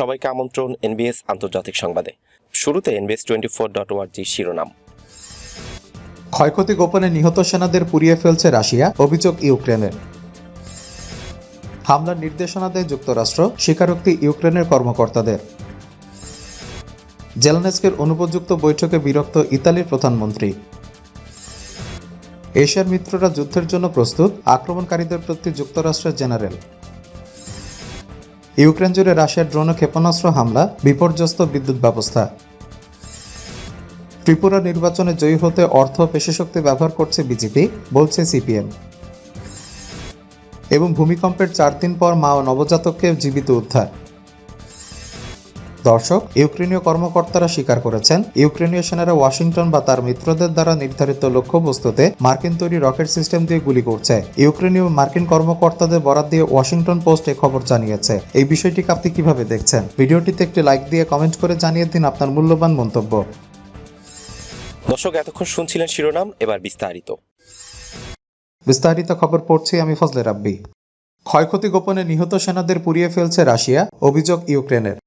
সবাইকে আমন্ত্রণ এনবিএস আন্তর্জাতিক সংবাদে। শুরুতে এনবিএস টোয়েন্টি ফোর ডট শিরোনাম। ক্ষয়ক্ষতি গোপনে নিহত সেনাদের পুড়িয়ে ফেলছে রাশিয়া, অভিযোগ ইউক্রেনের। হামলার নির্দেশনা দেয় যুক্তরাষ্ট্র, স্বীকারোক্তি ইউক্রেনের কর্মকর্তাদের। জেলানেস্কের অনুপযুক্ত বৈঠকে বিরক্ত ইতালির প্রধানমন্ত্রী। এশিয়ার মিত্ররা যুদ্ধের জন্য প্রস্তুত, আক্রমণকারীদের প্রতি যুক্তরাষ্ট্রের জেনারেল। ইউক্রেন জুড়ে রাশিয়ার ড্রোন ক্ষেপণাস্ত্র হামলা, বিপর্যস্ত বিদ্যুৎ ব্যবস্থা। ত্রিপুরা নির্বাচনে জয়ী হতে অর্থ পেশিশক্তি ব্যবহার করছে বিজেপি, বলছে সিপিএম। এবং ভূমিকম্পের চার দিন পর মা ও নবজাতককে জীবিত উদ্ধার। দর্শক ইউক্রেনীয় কর্মকর্তারা স্বীকার করেছেন ইউক্রেনীয় সেনারা ওয়াশিংটন বা তার মিত্রদের দ্বারা নির্ধারিত লক্ষ্যবস্তুতে মার্কিন তৈরি রকেট সিস্টেম দিয়ে গুলি করছে। ইউক্রেনীয় মার্কিন কর্মকর্তাদের বরাদ দিয়ে ওয়াশিংটন পোস্ট এ খবর জানিয়েছে। এই বিষয়টিকে আপনি কীভাবে দেখছেন? ভিডিওটিতে একটি লাইক দিয়ে কমেন্ট করে জানিয়ে দিন আপনার মূল্যবান মন্তব্য। দর্শক এতক্ষণ শুনছিলেন শিরোনাম এবার বিস্তারিত। বিস্তারিত খবর পড়ছি আমি ফজলে রাব্বি। ক্ষয়ক্ষতি গোপনে নিহত সেনাদের পুড়িয়ে ফেলছে রাশিয়া অভিযোগ ইউক্রেনের।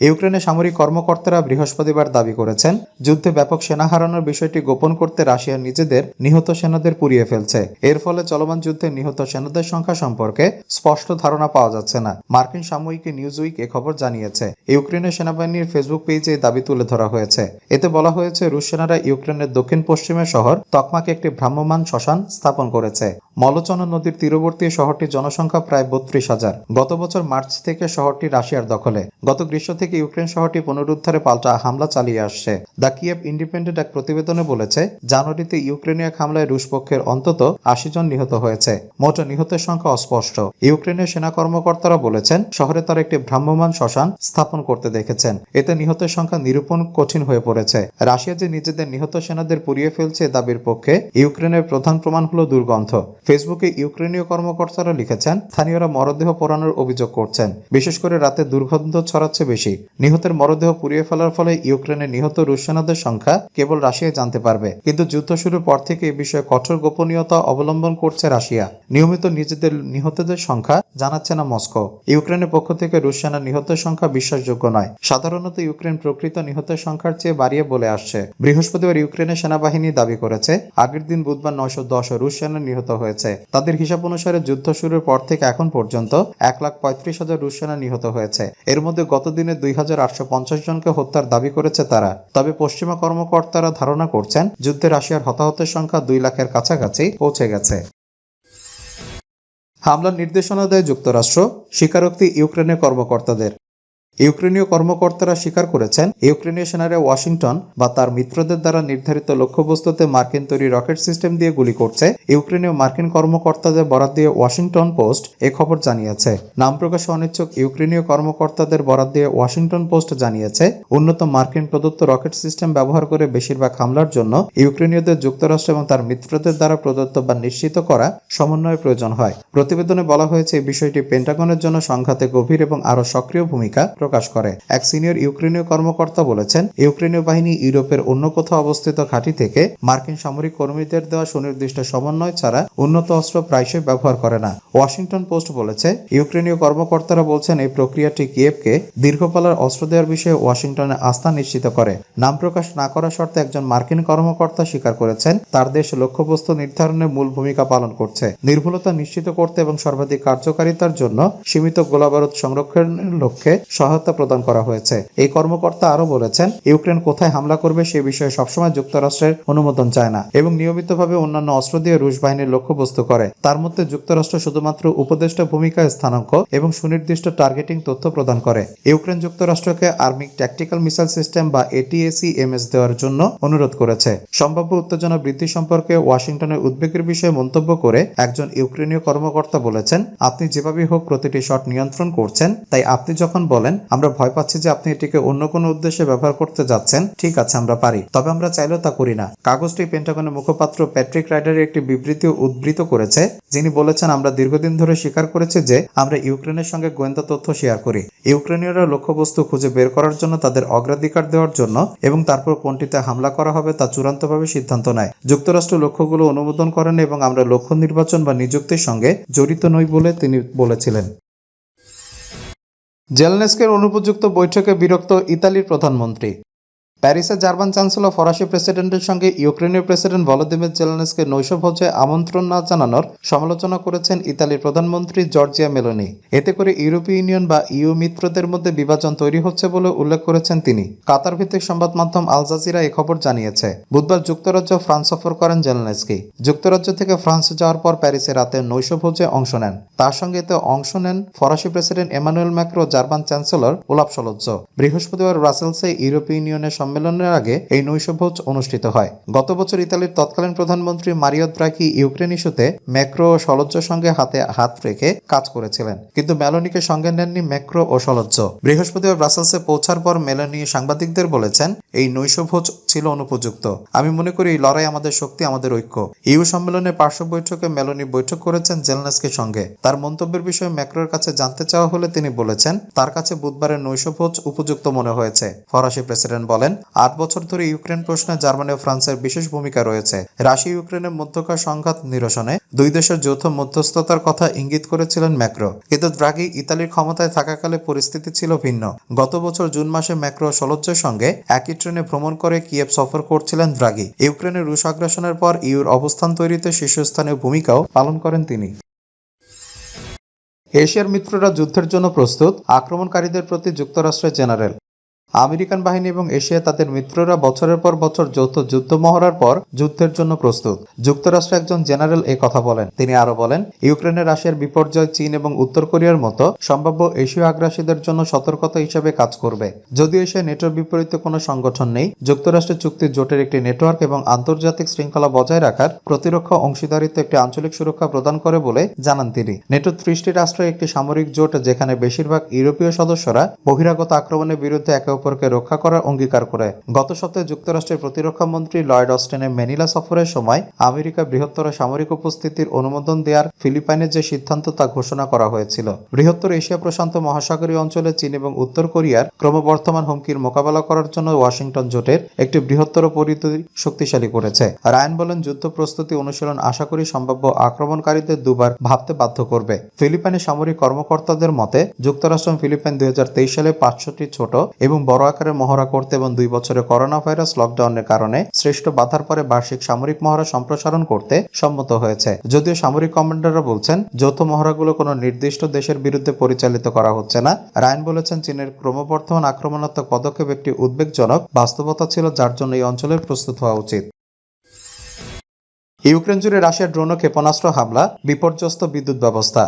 ইউক্রেনের সামরিক কর্মকর্তারা বৃহস্পতিবার দাবি করেছেন, যুদ্ধে ব্যাপক সেনা হারানোর বিষয়টি গোপন করতে রাশিয়া নিজেদের নিহত সেনাদের পুড়িয়ে ফেলছে। এর ফলে চলমান যুদ্ধে নিহত সেনাদের সংখ্যা সম্পর্কে স্পষ্ট ধারণা পাওয়া যাচ্ছে না। মার্কিন সাময়িকী নিউজ উইক এ খবর জানিয়েছে ইউক্রেনের সেনাবাহিনীর ফেসবুক পেজে এই দাবি তুলে ধরা হয়েছে। এতে বলা হয়েছে, রুশ সেনারা ইউক্রেনের দক্ষিণ পশ্চিমের শহর তকমাকে একটি ভ্রাম্যমাণ শ্মশান স্থাপন করেছে। মলচনা নদীর তীরবর্তী শহরটির জনসংখ্যা প্রায় বত্রিশ হাজার। গত বছর মার্চ থেকে শহরটি রাশিয়ার দখলে। গত গ্রীষ্ম থেকে ইউক্রেন শহরটি পুনরুদ্ধারে পাল্টা হামলা চালিয়ে আসছে। দ্য কিয়েভ ইন্ডিপেন্ডেন্ট এক প্রতিবেদনে বলেছে, জানুয়ারিতে ইউক্রেনীয় হামলায় রুশ পক্ষের অন্তত আশি জন নিহত হয়েছে। মোট নিহতের সংখ্যা অস্পষ্ট। ইউক্রেনের সেনা কর্মকর্তারা বলেছেন, শহরে তারা একটি ভ্রাম্যমান শ্মশান স্থাপন করতে দেখেছেন। এতে নিহতের সংখ্যা নিরূপণ কঠিন হয়ে পড়েছে। রাশিয়া যে নিজেদের নিহত সেনাদের পুড়িয়ে ফেলছে দাবির পক্ষে ইউক্রেনের প্রধান প্রমাণ হল দুর্গন্ধ। ফেসবুকে ইউক্রেনীয় কর্মকর্তারা লিখেছেন, স্থানীয়রা মরদেহ পোড়ানোর অভিযোগ করছেন। বিশেষ করে রাতে দুর্গন্ধ ছড়াচ্ছে বেশি। নিহতের মরদেহ পুড়িয়ে ফেলার ফলে ইউক্রেনে নিহত রুশ সেনাদের সংখ্যা কেবল রাশিয়া জানতে পারবে। কিন্তু যুদ্ধ শুরুর পর থেকে এই বিষয়ে কঠোর গোপনীয়তা অবলম্বন করছে রাশিয়া। নিয়মিত নিজেদের নিহতদের সংখ্যা জানাচ্ছে না মস্কো। ইউক্রেনের পক্ষ থেকে রুশ সেনা নিহতের সংখ্যা বিশ্বাসযোগ্য নয়। সাধারণত ইউক্রেন প্রকৃত নিহতের সংখ্যার চেয়ে বাড়িয়ে বলে আসছে। বৃহস্পতিবার ইউক্রেনের সেনাবাহিনী দাবি করেছে, আগের দিন বুধবার নয়শো দশ রুশ সেনা নিহত হয়েছে। তাদের হিসাব অনুসারে যুদ্ধ শুরুর পর থেকে এখন পর্যন্ত এক লাখ পঁয়ত্রিশ হাজার রুশ সেনা নিহত হয়েছে। এর মধ্যে গত দিনে দুই হাজার আটশো পঞ্চাশ জনকে হত্যার দাবি করেছে তারা। তবে পশ্চিমা কর্মকর্তারা ধারণা করছেন, যুদ্ধে রাশিয়ার হতাহতের সংখ্যা দুই লাখের কাছাকাছি পৌঁছে গেছে। হামলার নির্দেশনা দেয় যুক্তরাষ্ট্র, স্বীকারোক্তি ইউক্রেনের কর্মকর্তাদের। ইউক্রেনীয় কর্মকর্তারা স্বীকার করেছেন, ইউক্রেনীয় সেনারা ওয়াশিংটন বা তার মিত্রদের দ্বারা নির্ধারিত লক্ষ্যবস্তুতে মার্কিন তৈরি রকেট সিস্টেম দিয়ে গুলি করছে। ইউক্রেনীয় মার্কিন কর্মকর্তাদের বরাদ দিয়ে ওয়াশিংটন পোস্ট এ খবর জানিয়েছে। নাম প্রকাশে অনিচ্ছুক ইউক্রেনীয় কর্মকর্তাদের বরাদ দিয়ে ওয়াশিংটন পোস্ট জানিয়েছে, উন্নত মার্কিন প্রদত্ত রকেট সিস্টেম ব্যবহার করে বেশিরভাগ হামলার জন্য ইউক্রেনীয়দের যুক্তরাষ্ট্র এবং তার মিত্রদের দ্বারা প্রদত্ত বা নিশ্চিত করা সমন্বয়ের প্রয়োজন হয়। প্রতিবেদনে বলা হয়েছে, এই বিষয়টি পেন্টাগনের জন্য সংঘাতে গভীর এবং আরও সক্রিয় ভূমিকা প্রকাশ করে। এক সিনিয়র ইউক্রেনীয় কর্মকর্তা বলেছেন, ইউক্রেনীয় বাহিনী ইউরোপের অন্য কোথাও অবস্থিত ঘাঁটি থেকে মার্কিন সামরিক কর্মীদের দেওয়া সুনির্দিষ্ট সমন্বয় ছাড়া উন্নত অস্ত্র প্রায়শই ব্যবহার করে না। ওয়াশিংটন পোস্ট বলেছে, ইউক্রেনীয় কর্মকর্তারা বলছেন, এই প্রক্রিয়াটি কিয়েভকে দীর্ঘপালার অস্ত্র দেওয়ার বিষয়ে ওয়াশিংটনের আস্থা নিশ্চিত করে। নাম প্রকাশ না করা শর্তে একজন মার্কিন কর্মকর্তা স্বীকার করেছেন, তার দেশ লক্ষ্যবস্তু নির্ধারণে মূল ভূমিকা পালন করছে। নির্ভুলতা নিশ্চিত করতে এবং সর্বাধিক কার্যকারিতার জন্য সীমিত গোলাবারুদ সংরক্ষণের লক্ষ্যে সহায়তা প্রদান করা হয়েছে। এই কর্মকর্তা আরও বলেছেন, ইউক্রেন কোথায় হামলা করবে সে বিষয়ে সবসময় যুক্তরাষ্ট্রের অনুমোদন চায় না এবং নিয়মিতভাবে অন্যান্য অস্ত্র দিয়ে রুশ বাহিনীর লক্ষ্যবস্তু করে। তার মধ্যে যুক্তরাষ্ট্র শুধুমাত্র উপদেষ্টা ভূমিকা স্থানাঙ্ক এবং সুনির্দিষ্ট টার্গেটিং তথ্য প্রদান করে। ইউক্রেন যুক্তরাষ্ট্রকে আর্মিক ট্যাকটিক্যাল মিসাইল সিস্টেম বা এটিএসি এমএস দেওয়ার জন্য অনুরোধ করেছে। সম্ভাব্য উত্তেজনা বৃদ্ধি সম্পর্কে ওয়াশিংটনের উদ্বেগের বিষয়ে মন্তব্য করে একজন ইউক্রেনীয় কর্মকর্তা বলেছেন, আপনি যেভাবেই হোক প্রতিটি শট নিয়ন্ত্রণ করছেন, তাই আপনি যখন বলেন আমরা ভয় পাচ্ছি যে আপনি এটিকে অন্য কোনো উদ্দেশ্যে ব্যবহার করতে যাচ্ছেন। ঠিক আছে, আমরা পারি। তবে আমরা চাইলেও তা করি না। কাগজটি পেন্টাগনের মুখপাত্র প্যাট্রিক রাইডারের একটি বিবৃতি উদ্ধৃত করেছে, যিনি বলেছেন, আমরা দীর্ঘদিন ধরে স্বীকার করেছি যে আমরা ইউক্রেনের সঙ্গে গোয়েন্দা তথ্য শেয়ার করি। ইউক্রেনীয়রা লক্ষ্যবস্তু খুঁজে বের করার জন্য তাদের অগ্রাধিকার দেওয়ার জন্য এবং তারপর কোনটিতে হামলা করা হবে তা চূড়ান্তভাবে সিদ্ধান্ত নেয়। যুক্তরাষ্ট্র লক্ষ্যগুলো অনুমোদন করেন এবং আমরা লক্ষ্য নির্বাচন বা নিযুক্তির সঙ্গে জড়িত নই বলে তিনি বলেছিলেন। জেলনেস্কের অনুপযুক্ত বৈঠকে বিরক্ত ইতালির প্রধানমন্ত্রী। প্যারিসে জার্মান চ্যান্সেলর ফরাসি প্রেসিডেন্টের সঙ্গে ইউক্রেনীয় প্রেসিডেন্ট ভলোদিমির জেলেনস্কে নৈশভোজে আমন্ত্রণ না জানানোর সমালোচনা করেছেন ইতালির প্রধানমন্ত্রী জর্জিয়া মেলোনি। এতে করে ইউরোপীয় ইউনিয়ন বা ইউ মিত্রদের মধ্যে বিভাজন তৈরি হচ্ছে বলে উল্লেখ করেছেন তিনি। কাতার ভিত্তিক সংবাদ মাধ্যম আল জাজিরা এই খবর জানিয়েছে। বুধবার যুক্তরাজ্য ফ্রান্স সফর করেন জেলেনস্কি। যুক্তরাজ্য থেকে ফ্রান্স যাওয়ার পর প্যারিসে রাতে নৈশভোজে অংশ নেন। তার সঙ্গে এতে অংশ নেন ফরাসি president Emmanuel Macron German chancellor Olaf Scholz. বৃহস্পতিবার ব্রাসেলসে ইউরোপীয় ইউনিয়নের সম্মেলনের আগে এই নৈশভোজ অনুষ্ঠিত হয়। গত বছর ইতালির তৎকালীন প্রধানমন্ত্রী মারিও দ্রাকি ইউক্রেন ইস্যুতে ম্যাক্রো ও সলজ্জর সঙ্গে হাতে হাত রেখে কাজ করেছিলেন। কিন্তু মেলোনিকে সঙ্গে নেননি ম্যাক্রো ও সলজ্জ। বৃহস্পতিবার ব্রাসেলসে পৌঁছার পর মেলোনি সাংবাদিকদের বলেছেন, এই নৈশভোজ ছিল অনুপযুক্ত। আমি মনে করি এই লড়াই আমাদের শক্তি, আমাদের ঐক্য। ইউ সম্মেলনের পার্শ্ব বৈঠকে মেলোনি বৈঠক করেছেন জেলনাসকের সঙ্গে। তার মন্তব্যের বিষয়ে ম্যাক্রোর কাছে জানতে চাওয়া হলে তিনি বলেছেন, তার কাছে বুধবারের নৈশভোজ উপযুক্ত মনে হয়েছে। ফরাসি প্রেসিডেন্ট বলেন আট বছর ধরে ইউক্রেন প্রশ্নে জার্মানি ও ফ্রান্সের বিশেষ ভূমিকা রয়েছে। রাশিয়া ইউক্রেনের মধ্যকার সংঘাত নিরসনে দুই দেশের যৌথ মধ্যস্থতার কথা ইঙ্গিত করেছিলেন ম্যাক্রো। কিন্তু দ্রাগি ইতালির ক্ষমতায় থাকাকালে পরিস্থিতি ছিল ভিন্ন। গত বছর জুন মাসে ম্যাক্রো সলজ্জের সঙ্গে একই ট্রেনে ভ্রমণ করে কিয়েভ সফর করছিলেন দ্রাগি ইউক্রেনের রুশ আগ্রাসনের পর ইউর অবস্থান তৈরিতে শীর্ষস্থানীয় ভূমিকাও পালন করেন তিনি। এশিয়ার মিত্ররা যুদ্ধের জন্য প্রস্তুত, আক্রমণকারীদের প্রতি যুক্তরাষ্ট্রের জেনারেল। আমেরিকান বাহিনী এবং এশিয়া তাদের মিত্ররা বছরের পর বছর যৌথ যুদ্ধ মহড়ার পর যুদ্ধের জন্য প্রস্তুত। যুক্তরাষ্ট্র একজন জেনারেল এ কথা বলেন। তিনি আরও বলেন ইউক্রেনের রাশিয়ার বিপর্যয় চীন এবং উত্তর কোরিয়ার মতো সম্ভাব্য এশীয় আগ্রাসীদের জন্য সতর্কতা হিসেবে কাজ করবে। যদিও এশিয়া নেটোর বিপরীতে কোনো সংগঠন নেই, যুক্তরাষ্ট্রের চুক্তি জোটের একটি নেটওয়ার্ক এবং আন্তর্জাতিক শৃঙ্খলা বজায় রাখার প্রতিরক্ষা অংশীদারিত্ব একটি আঞ্চলিক সুরক্ষা প্রদান করে বলে জানান তিনি। নেটো ত্রিশটি রাষ্ট্রের একটি সামরিক জোট, যেখানে বেশিরভাগ ইউরোপীয় সদস্যরা বহিরাগত আক্রমণের বিরুদ্ধে একে অপরকে রক্ষা করার অঙ্গীকার করে। গত সপ্তাহে যুক্তরাষ্ট্রের প্রতিরক্ষা মন্ত্রী লয়েড অস্টেনে ম্যানিলা সফরের সময় আমেরিকা বৃহত্তর সামরিক উপস্থিতির অনুমোদন দেওয়ার ফিলিপাইনের যে সিদ্ধান্ত তা ঘোষণা করা হয়েছিল। বৃহত্তর এশিয়া প্রশান্ত মহাসাগরীয় অঞ্চলে চীন এবং উত্তর কোরিয়ার ক্রমবর্ধমান হুমকির মোকাবেলা করার জন্য ওয়াশিংটন জোটের একটি বৃহত্তর পরিধি শক্তিশালী করেছে। রায়ন বলেন, যুদ্ধ প্রস্তুতি অনুশীলন আশা করি সম্ভাব্য আক্রমণকারীদের দুবার ভাবতে বাধ্য করবে। ফিলিপাইনের সামরিক কর্মকর্তাদের মতে, যুক্তরাষ্ট্র ফিলিপাইন দুই হাজার তেইশ সালে পাঁচশোটি ছোট এবং বড় আকারে মহড়া করতে এবং দুই বছরে করোনা ভাইরাস লকডাউনের কারণে শ্রেষ্ঠ বাধার পরে বার্ষিক সামরিক মহড়া সম্প্রসারণ করতে সম্মত হয়েছে। যদিও সামরিক কমান্ডাররা বলছেন, যৌথ মহড়াগুলো কোনো নির্দিষ্ট দেশের বিরুদ্ধে পরিচালিত করা হচ্ছে না। রায়ন বলেছেন, চীনের ক্রমবর্ধমান আক্রমণাত্মক পদক্ষেপ একটি উদ্বেগজনক বাস্তবতা ছিল, যার জন্য এই অঞ্চলের প্রস্তুত হওয়া উচিত। ইউক্রেন জুড়ে রাশিয়ার ড্রোন ক্ষেপণাস্ত্র হামলা, বিপর্যস্ত বিদ্যুৎ ব্যবস্থা।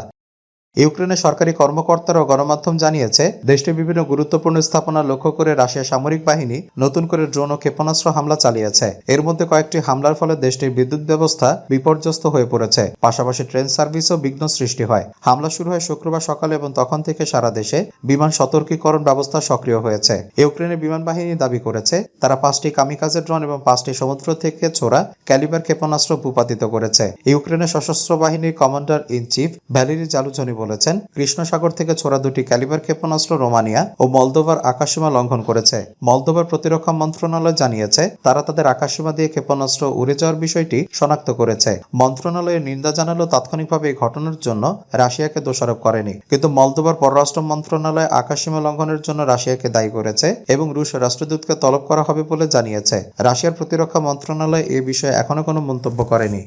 ইউক্রেনের সরকারি কর্মকর্তারা গণমাধ্যম জানিয়েছে দেশটির বিভিন্ন গুরুত্বপূর্ণ স্থাপনা লক্ষ্য করে রাশিয়া সামরিক বাহিনী নতুন করে ড্রোন ও ক্ষেপণাস্ত্র হামলা চালিয়েছে। এর মধ্যে কয়েকটি হামলার ফলে দেশটির বিদ্যুৎ ব্যবস্থা বিপর্যস্ত হয়ে পড়েছে। পাশাপাশি ট্রেন সার্ভিসও বিঘ্ন সৃষ্টি হয়। হামলা শুরু হয় শুক্রবার সকালে এবং তখন থেকে সারা দেশে বিমান সতর্কীকরণ ব্যবস্থা সক্রিয় হয়েছে। ইউক্রেনের বিমান বাহিনী দাবি করেছে, তারা পাঁচটি কামিকাজে ড্রোন এবং পাঁচটি সমুদ্র থেকে ছোড়া ক্যালিবার ক্ষেপণাস্ত্র ভূপাতিত করেছে। ইউক্রেনের সশস্ত্র বাহিনীর commander in chief Valerii Zaluzhnyi বলেছেন কৃষ্ণ সাগর থেকে ছোড়া দুটি ক্যালিবার ক্ষেপণাস্ত্র রোমানিয়া ও মলদোভার আকাশসীমা লঙ্ঘন করেছে। মলদোভার প্রতিরক্ষা মন্ত্রণালয় জানিয়েছে, তারা তাদের আকাশসীমা দিয়ে ক্ষেপণাস্ত্র উড়ে যাওয়ার বিষয়টি শনাক্ত করেছে। মন্ত্রণালয়ের নিন্দা জানালেও তাৎক্ষণিকভাবে এই ঘটনার জন্য রাশিয়াকে দোষারোপ করেনি। কিন্তু মলদোভার পররাষ্ট্র মন্ত্রণালয় আকাশসীমা লঙ্ঘনের জন্য রাশিয়াকে দায়ী করেছে এবং রুশ রাষ্ট্রদূতকে তলব করা হবে বলে জানিয়েছে। রাশিয়ার প্রতিরক্ষা মন্ত্রণালয় এ বিষয়ে এখনও কোনো মন্তব্য করেনি।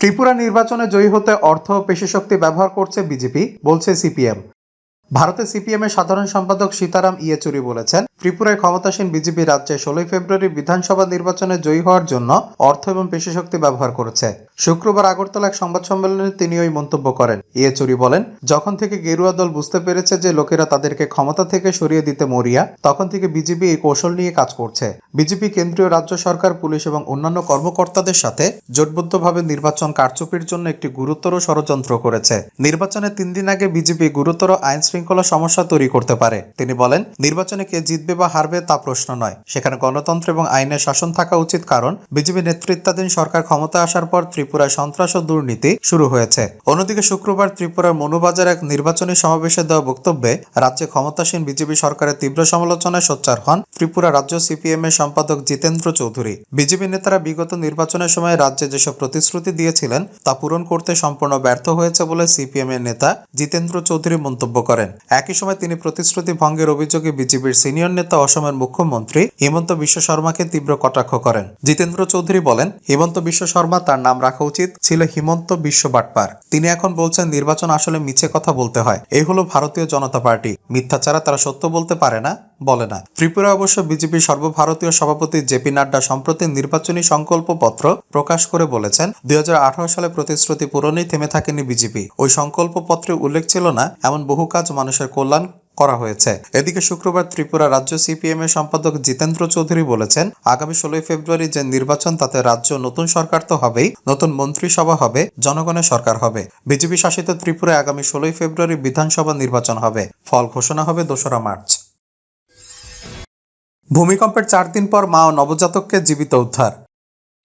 ত্রিপুরা নির্বাচনে জয়ী হতে অর্থ পেশিশক্তি ব্যবহার করছে বিজেপি বলছে সিপিএম। ভারতের সিপিএম এর সাধারণ সম্পাদক সীতারাম ইয়েচুরি বলেছেন, ত্রিপুরায় ক্ষমতাসীন বিজেপি রাজ্যে ষোলোই ফেব্রুয়ারি বিধানসভা নির্বাচনে জয়ী হওয়ার জন্য অর্থ এবং পেশিশক্তি ব্যবহার করেছে। শুক্রবার আগরতলা এক সংবাদ সম্মেলনে তিনি ওই মন্তব্য করেন। ইয়েচুরি বলেন, যখন থেকে গেরুয়া দল বুঝতে পেরেছে যে লোকেরা তাদেরকে ক্ষমতা থেকে সরিয়ে দিতে মরিয়া, তখন থেকে বিজেপি এই কৌশল নিয়ে কাজ করছে। বিজেপি, কেন্দ্রীয় রাজ্য সরকার, পুলিশ এবং অন্যান্য কর্মকর্তাদের সাথে জোটবদ্ধভাবে নির্বাচন কারচুপির জন্য একটি গুরুতর ষড়যন্ত্র করেছে। নির্বাচনের তিন দিন আগে বিজেপি গুরুতর আইন শৃঙ্খলা সমস্যা তৈরি করতে পারে। তিনি বলেন, নির্বাচনে কে জিতবে বা হারবে তা প্রশ্ন নয়। সেখানে গণতন্ত্র এবং আইনের শাসন থাকা উচিত কারণ বিজেপি নেতৃত্বাধীন সরকার ক্ষমতায় আসার পর ত্রিপুরায় সন্ত্রাস ও দুর্নীতি শুরু হয়েছে। অন্যদিকে শুক্রবার ত্রিপুরার মনুবাজার এক নির্বাচনী সমাবেশে দেওয়া বক্তব্যে রাজ্যে ক্ষমতাসীন বিজেপি সরকারের তীব্র সমালোচনায় সোচ্চার হন ত্রিপুরা রাজ্য সিপিএম এর সম্পাদক জিতেন্দ্র চৌধুরী। বিজেপি নেতারা বিগত নির্বাচনের সময় রাজ্যে যেসব প্রতিশ্রুতি দিয়েছিলেন, তা পূরণ করতে সম্পূর্ণ ব্যর্থ হয়েছে বলে সিপিএম এর নেতা জিতেন্দ্র চৌধুরী মন্তব্য করেন। একই সময় তিনি প্রতিশ্রুতি ভঙ্গের অভিযোগে বিজেপির সিনিয়র নেতা অসমের মুখ্যমন্ত্রী হেমন্ত বিশ্ব শর্মাকে তীব্র কটাক্ষ করেন। জিতেন্দ্র চৌধুরী বলেন, হেমন্ত বিশ্ব শর্মা তার নাম রাখা উচিত ছিল হিমন্ত বিশ্ব বাটপার। তিনি এখন বলছেন, নির্বাচন আসলে মিছে কথা বলতে হয়। এই হলো ভারতীয় জনতা পার্টি। মিথ্যা ছাড়া তারা সত্য বলতে পারে না, বলে না। ত্রিপুরা অবশ্য বিজেপির সর্বভারতীয় সভাপতি জেপি নাড্ডা সম্প্রতি নির্বাচনী সংকল্পপত্র প্রকাশ করে বলেছেন, দুই হাজার আঠারো সালে প্রতিশ্রুতি পূরণেই থেমে থাকেনি বিজেপি। ওই সংকল্পপত্রে উল্লেখ ছিল না, এমন বহু কাজ মানুষের কল্যাণ করা হয়েছে। এদিকে শুক্রবার ত্রিপুরা রাজ্য সিপিএম এর সম্পাদক জিতেন্দ্র চৌধুরী বলেছেন, আগামী ষোলোই ফেব্রুয়ারি যে নির্বাচন, তাতে রাজ্য নতুন সরকার তো হবেই, নতুন মন্ত্রিসভা হবে, জনগণের সরকার হবে। বিজেপি শাসিত ত্রিপুরায় আগামী ষোলোই ফেব্রুয়ারি বিধানসভা নির্বাচন হবে। ফল ঘোষণা হবে দোসরা মার্চ। ভূমিকম্পের চার দিন পর মা ও নবজাতককে জীবিত উদ্ধার।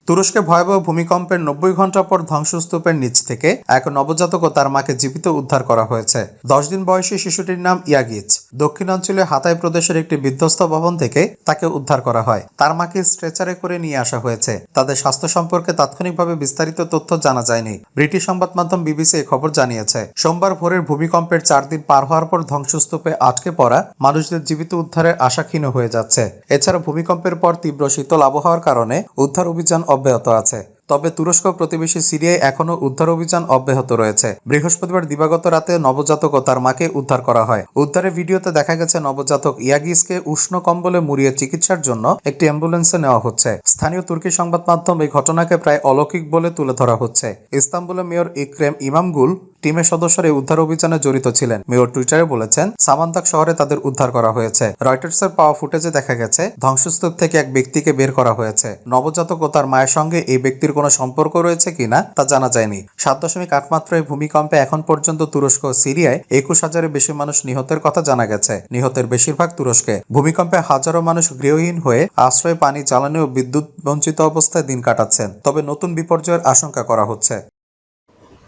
তুরস্কে ভয়াবহ ভূমিকম্পের নব্বই ঘণ্টা পর ধ্বংসস্তূপের নিচ থেকে এক নবজাতক ও তার মাকে জীবিত উদ্ধার করা হয়েছে। দশ দিন বয়সী শিশুটির নাম ইয়াগিচ দক্ষিণাঞ্চলে হাতাই প্রদেশের একটি বিধ্বস্ত ভবন থেকে তাকে উদ্ধার করা হয়। তার মাকে স্ট্রেচারে করে নিয়ে আসা হয়েছে। তাদের স্বাস্থ্য সম্পর্কে তাৎক্ষণিকভাবে বিস্তারিত তথ্য জানা যায়নি। ব্রিটিশ সংবাদ মাধ্যম বিবিসি এই খবর জানিয়েছে, সোমবার ভোরের ভূমিকম্পের চার দিন পার হওয়ার পর ধ্বংসস্তূপে আটকে পড়া মানুষদের জীবিত উদ্ধারের আশা ক্ষীণ হয়ে যাচ্ছে। এছাড়া ভূমিকম্পের পর তীব্র শীতল আবহাওয়ার কারণে উদ্ধার অভিযান অব্যাহত আছে। তবে তুরস্ক প্রতিবেশী সিরিয়ায় এখনও উদ্ধার অভিযান অব্যাহত রয়েছে। বৃহস্পতিবার দিবাগত রাতে নবজাতক ও তার মাকে উদ্ধার করা হয়। উদ্ধারের ভিডিওতে দেখা গেছে, নবজাতক ইয়াগিসকে উষ্ণ কম্বলে মুড়িয়ে চিকিৎসার জন্য একটি অ্যাম্বুলেন্সে নেওয়া হচ্ছে। স্থানীয় তুর্কি সংবাদ মাধ্যম এই ঘটনাকে প্রায় অলৌকিক বলে তুলে ধরা হচ্ছে। ইস্তাম্বুলের মেয়র ইক্রেম ইমামগুল টিমের সদস্যরা এই উদ্ধার অভিযানে জড়িত ছিলেন। মেয়র টুইটারে বলেছেন, সামান্তাক শহরে তাদের উদ্ধার করা হয়েছে। রয়টার্সের পাওয়া ফুটেজে দেখা গেছে, ধ্বংসস্তূপ থেকে এক ব্যক্তিকে বের করা হয়েছে। নবজাতক ও তার মায়ের সঙ্গে এই ব্যক্তির কোনো সম্পর্ক রয়েছে কিনা তা জানা যায়নি। সাত দশমিক আট মাত্রায় ভূমিকম্পে এখন পর্যন্ত তুরস্ক ও সিরিয়ায় একুশ হাজারের বেশি মানুষ নিহতের কথা জানা গেছে। নিহতের বেশিরভাগ তুরস্কে। ভূমিকম্পে হাজারো মানুষ গৃহহীন হয়ে আশ্রয়, পানি, জ্বালানি ও বিদ্যুৎ বঞ্চিত অবস্থায় দিন কাটাচ্ছেন। তবে নতুন বিপর্যয়ের আশঙ্কা করা হচ্ছে।